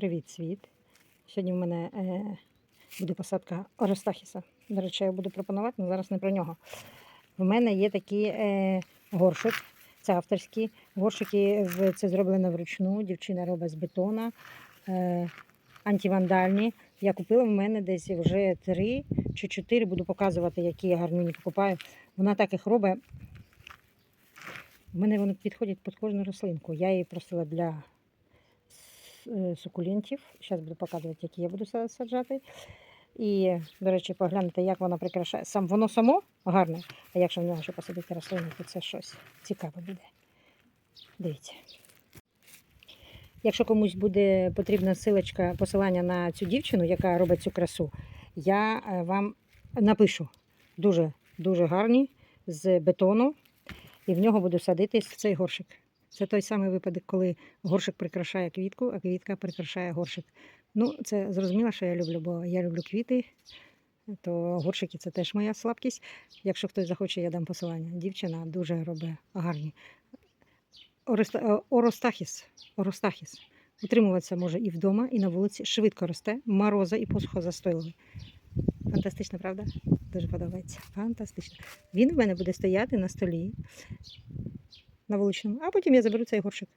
Привіт, світ! Сьогодні в мене е, буде посадка Оростахіса. До речі, я буду пропонувати, але зараз не про нього. В мене є такий е, горшик, це авторські. Горшики це зроблено вручну. Дівчина робить з бетона, е, антивандальні. Я купила в мене десь вже три чи чотири. Буду показувати, які я гарнюні покупаю. Вона так їх робить. В мене вони підходять під кожну рослинку. Я її просила для сукулентів. Зараз буду показувати, які я буду саджати. І, до речі, погляньте, як воно прикрашає. Сам воно само гарне, а якщо в нього ще посадити рослину, то це щось цікаве буде. Дивіться. Якщо комусь буде потрібна силочка, посилання на цю дівчину, яка робить цю красу, я е, вам напишу. Дуже дуже гарні з бетону, і в нього буду садитись в цей горшик. Це той самий випадок, коли горшик прикрашає квітку, а квітка прикрашає горшик. Ну, це зрозуміло, що я люблю, бо я люблю квіти, то горшики це теж моя слабкість. Якщо хтось захоче, я дам посилання. Дівчина дуже робить гарні. Е, Оростахіс. Оростахіс. Утримуватися може і вдома, і на вулиці. Швидко росте, мороза і посуха застойливий. Фантастично, правда? Дуже подобається. Фантастично. Він в мене буде стояти на столі на вуличному, а потім я заберу цей горшик.